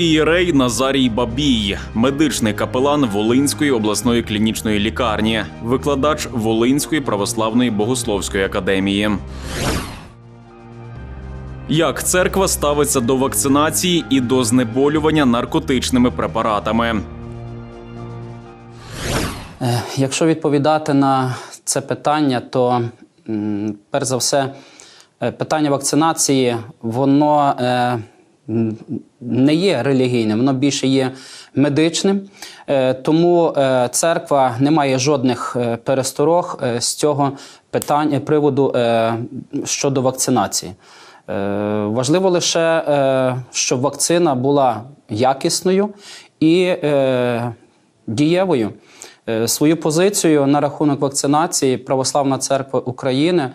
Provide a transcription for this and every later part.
Протоієрей Назарій Бабій, медичний капелан Волинської обласної клінічної лікарні, викладач Волинської православної богословської академії. Як церква ставиться до вакцинації і до знеболювання наркотичними препаратами? Е, Якщо відповідати на це питання, то перш за все, е, питання вакцинації, воно е, не є релігійним, воно більше є медичним. Е, Тому е, церква не має жодних е, пересторог з цього питання приводу щодо вакцинації. Важливо лише, щоб вакцина була якісною і дієвою. Свою позицію на рахунок вакцинації Православна церква України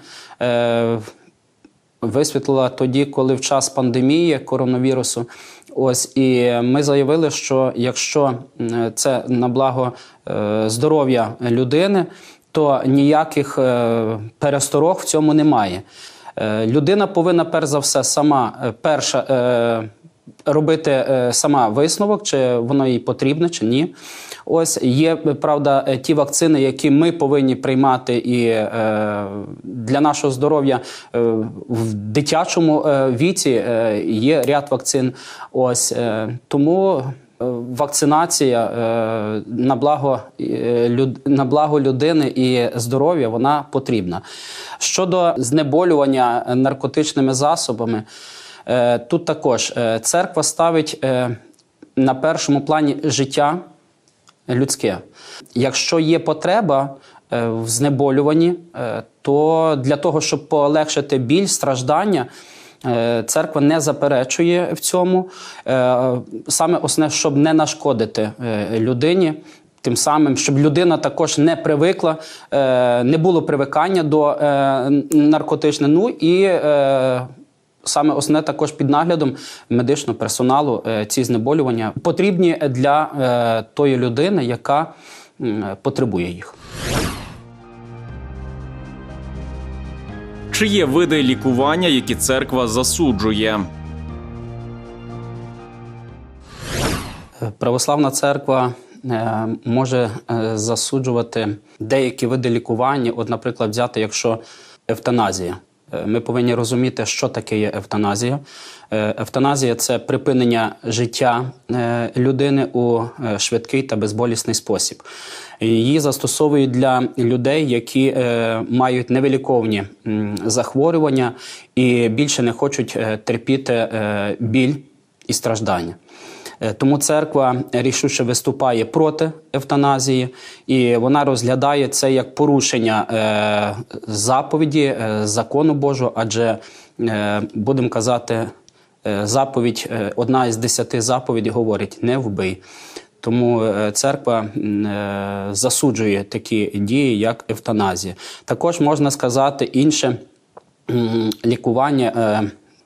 висвітлила тоді, коли в час пандемії коронавірусу. Ось і ми заявили, що якщо це на благо е, здоров'я людини, то ніяких е, пересторог в цьому немає. Е, Людина повинна перш за все сама перша робити е, сама висновок, чи воно їй потрібно, чи ні. Ось є правда е, ті вакцини, які ми повинні приймати і е, для нашого здоров'я в дитячому віці є ряд вакцин. Ось тому. Вакцинація на благо на благо людини і здоров'я вона потрібна. Щодо знеболювання наркотичними засобами, тут також е, церква ставить е, на першому плані життя людське. Якщо є потреба е, в знеболюванні, е, то для того, щоб полегшити біль, страждання. е, Церква не заперечує в цьому. Е, Саме основне, щоб не нашкодити е, людині, тим самим, щоб людина також не привикла, е, не було привикання до е, наркотичних. Ну і е, Саме основне також під наглядом медичного персоналу е, ці знеболювання потрібні для е, тої людини, яка потребує їх. Чи є види лікування, які церква засуджує? Православна церква е, може е, засуджувати деякі види лікування. От, наприклад, взяти, якщо евтаназія. Е, Ми повинні розуміти, що таке є евтаназія. Е, Евтаназія це припинення життя е, людини у швидкий та безболісний спосіб. Її застосовують для людей, які мають невиліковні захворювання і більше не хочуть терпіти біль і страждання. Е, Тому церква рішуче виступає проти евтаназії, і вона розглядає це як порушення е, заповіді е, закону Божого, адже будемо казати, заповідь, одна із десяти заповідей говорить: не вбий. Тому церква засуджує такі дії, як евтаназія. Також можна сказати інше лікування,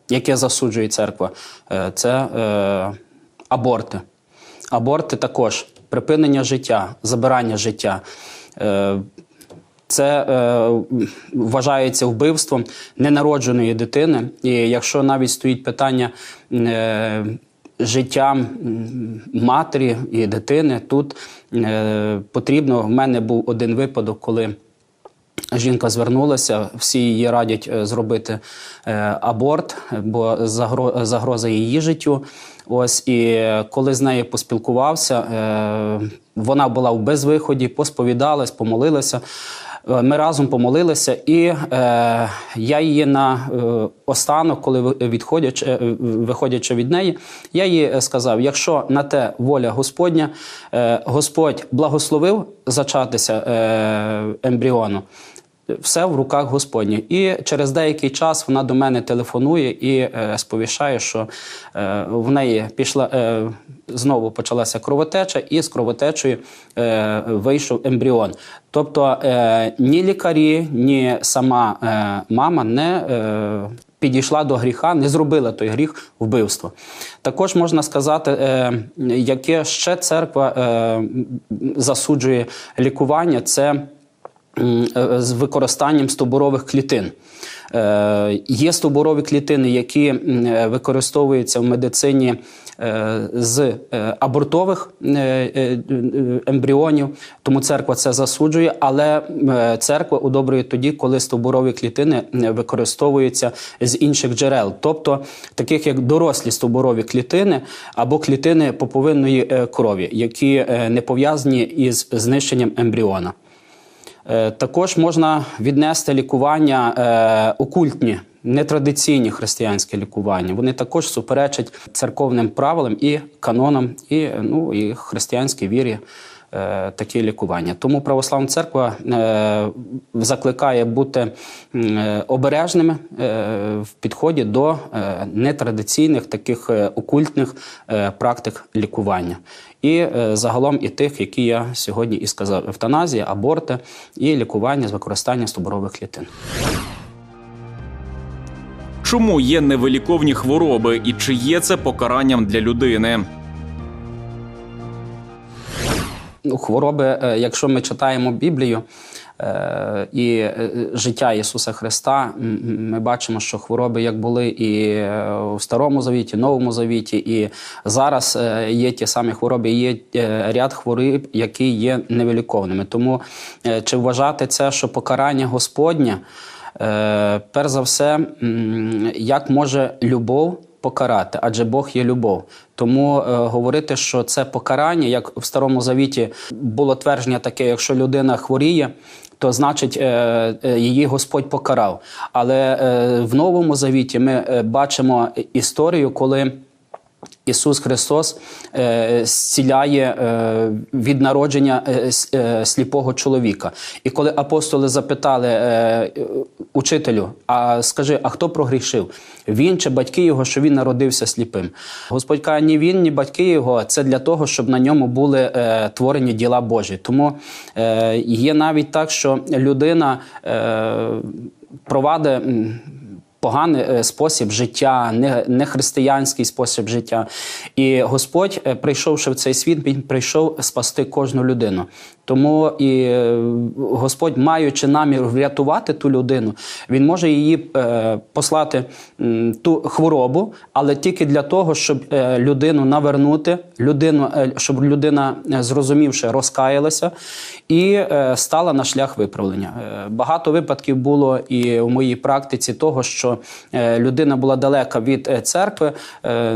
яке засуджує церква, це аборти. Аборти також припинення життя, забирання життя. Е, Це е, вважається вбивством ненародженої дитини. І якщо навіть стоїть питання е, життя матері і дитини, тут е, потрібно. В мене був один випадок, коли. Жінка звернулася, всі її радять е, зробити е, аборт, бо загроза її життю. Ось і е, коли з нею поспілкувався, е, вона була в безвиході, посповідалась, помолилася. Е, Ми разом помолилися, і е, я її на е, останок, коли відходячи, е, виходячи від неї, я їй е, сказав: якщо на те воля Господня, е, Господь благословив зачатися е, ембріону, все в руках Господніх. І через деякий час вона до мене телефонує і е, сповіщає, що е, в неї пішла е, знову почалася кровотеча, і з кровотечею е, вийшов ембріон. Тобто е, ні лікарі, ні сама е, мама не е, підійшла до гріха, не зробила той гріх вбивства. Також можна сказати, е, яке ще церква е, засуджує лікування, це з використанням стовбурових клітин. Е, Є стовбурові клітини, які е, використовуються в медицині е, з е, абортових е, е, е, ембріонів, тому церква це засуджує, але е, церква одобрює тоді, коли стовбурові клітини е, використовуються з інших джерел, тобто таких як дорослі стовбурові клітини або клітини поповинної е, крові, які е, не пов'язані із знищенням ембріона. Е, Також можна віднести лікування е, окультні, нетрадиційні християнське лікування. Вони також суперечать церковним правилам і канонам, і, ну, і християнській вірі. Е, Такі лікування. Тому православна церква е, закликає бути е, обережними в підході до нетрадиційних таких окультних практик лікування. І загалом і тих, які я сьогодні і сказав: евтаназія, аборти і лікування з використанням стовбурових клітин. Чому є невиліковні хвороби і чи є це покаранням для людини? Хвороби, е, якщо ми читаємо Біблію е, і е, життя Ісуса Христа, ми бачимо, що хвороби як були і у Старому Завіті, Новому Завіті, і зараз є ті самі хвороби, є ряд хвороб, які є невиліковними. Тому чи вважати це, що покарання Господнє, перш за все, як може любов покарати, адже Бог є любов. Тому е, говорити, що це покарання, як в Старому Завіті було твердження таке, якщо людина хворіє. То значить, е, е, її Господь покарав. Але е, в Новому Завіті ми бачимо історію, коли Ісус Христос е, зціляє е, від народження е, сліпого чоловіка. І коли апостоли запитали учителю, а скажи, а хто прогрішив? Він чи батьки його, що він народився сліпим? Господь каже, ні він, ні батьки його. Це для того, щоб на ньому були творені діла Божі. Тому є навіть так, що людина провадить. Поганий е, спосіб життя, не християнський спосіб життя. І Господь, е, прийшовши в цей світ, він прийшов спасти кожну людину. Тому і е, Господь, маючи намір врятувати ту людину, він може її е, послати ту хворобу, але тільки для того, щоб е, людину навернути, людину, щоб людина, зрозумівши, розкаялася і стала на шлях виправлення. Багато випадків було і у моїй практиці того, що людина була далека від церкви,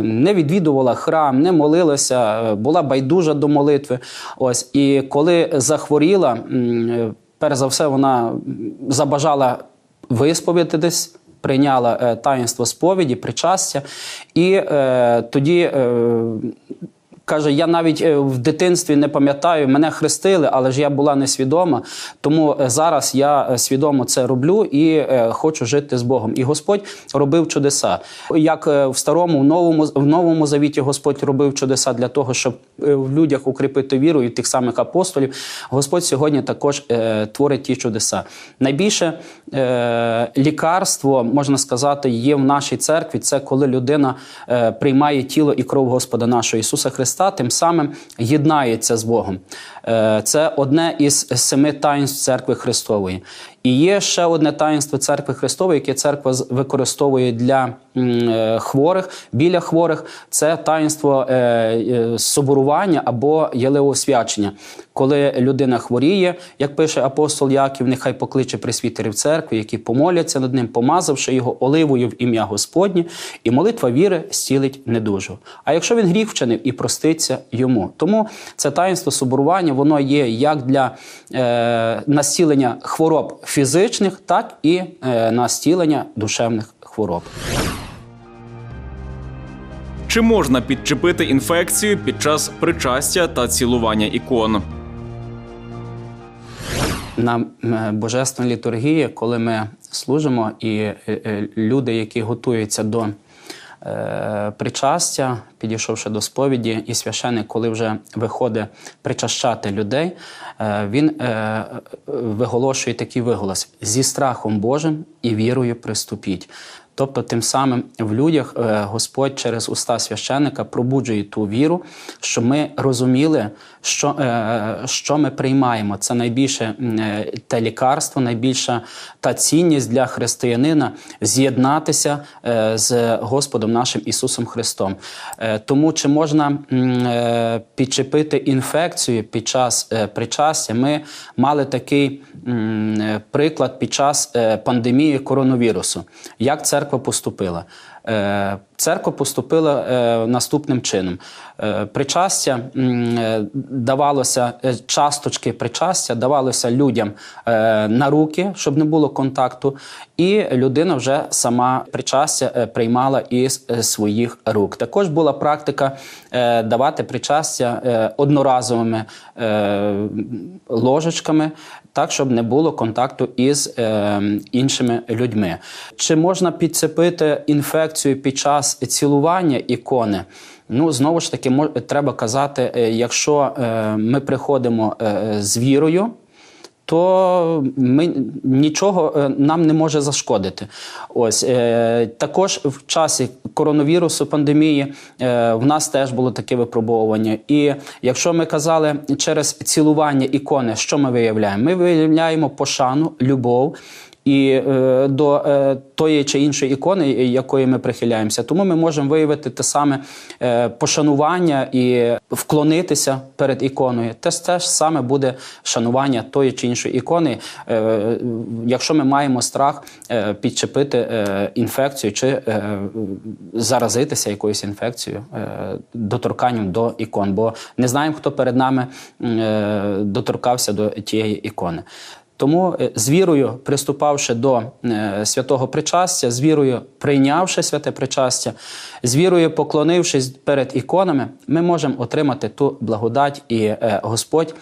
не відвідувала храм, не молилася, була байдужа до молитви. Ось і коли захворіла, е, перш за все, вона забажала висповідатись. Прийняла е, таїнство сповіді, причастя, і е, тоді е, Каже, я навіть е, в дитинстві не пам'ятаю, мене хрестили, але ж я була несвідома. Тому е, зараз я е, свідомо це роблю і хочу жити з Богом. І Господь робив чудеса. Як в старому, в новому в новому завіті Господь робив чудеса для того, щоб в людях укріпити віру і тих самих апостолів. Господь сьогодні також творить ті чудеса. Найбільше лікарство можна сказати є в нашій церкві. Це коли людина приймає тіло і кров Господа нашого Ісуса Христа, тим самим єднається з Богом. Е, Це одне із семи таїнств церкви Христової. І є ще одне таїнство церкви Христової, яке церква використовує для е, хворих, біля хворих. Це таїнство е, е, соборування або єлеосвячення. Коли людина хворіє, як пише апостол Яків, нехай покличе присвітерів церкви, які помоляться над ним, помазавши його оливою в ім'я Господнє, і молитва віри зцілить недужу. А якщо він гріх вчинив і проститься йому. Тому це таїнство соборування, воно є як для е, насілення хвороб фізичних, так і е, на стілення душевних хвороб. Чи можна підчепити інфекцію під час причастя та цілування ікон? на е, божественній літургії, коли ми служимо, і е, люди, які готуються до причастя, підійшовши до сповіді, і священик, коли вже виходить причащати людей, е, він е, виголошує такий виголос: зі страхом Божим і вірою приступіть. Тобто, тим самим в людях е, Господь через уста священника пробуджує ту віру, що ми розуміли, що, е, що ми приймаємо. Це найбільше е, те лікарство, найбільша та цінність для християнина з'єднатися з Господом нашим Ісусом Христом. Тому чи можна підчепити інфекцію під час причастя? Ми мали такий приклад під час пандемії коронавірусу. Як церква поступила? Церква поступила е, наступним чином. Е, Причастя е, давалося, часточки причастя давалося людям на руки, щоб не було контакту, і людина вже сама причастя приймала із своїх рук. Також була практика давати причастя одноразовими ложечками, так, щоб не було контакту із іншими людьми. Чи можна підцепити інфекцію під час цілування ікони? Ну, знову ж таки, треба казати, е, якщо е, ми приходимо е, з вірою, то ми нічого нам не може зашкодити. Ось також в часі коронавірусу, пандемії, в нас теж було таке випробовування. І якщо ми казали через цілування ікони, що ми виявляємо? Ми виявляємо пошану, любов. І е, до е, тої чи іншої ікони, е, якої ми прихиляємося, тому ми можемо виявити те саме пошанування і вклонитися перед іконою. Те ж те ж саме буде шанування тої чи іншої ікони, якщо ми маємо страх підчепити інфекцію чи заразитися якоюсь інфекцією, доторканням до ікон, бо не знаємо, хто перед нами доторкався до тієї ікони. Тому е, з вірою, приступавши до е, святого причастя, з вірою прийнявши святе причастя, з вірою поклонившись перед іконами, ми можемо отримати ту благодать і е, Господь.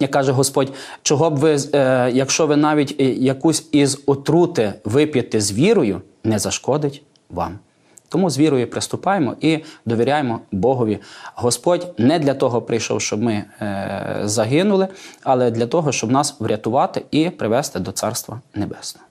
Як каже Господь, чого б ви, якщо ви навіть якусь із отрути вип'єте з вірою, не зашкодить вам. Тому з вірою приступаємо і довіряємо Богові. Господь не для того прийшов, щоб ми е, загинули, але для того, щоб нас врятувати і привести до Царства Небесного.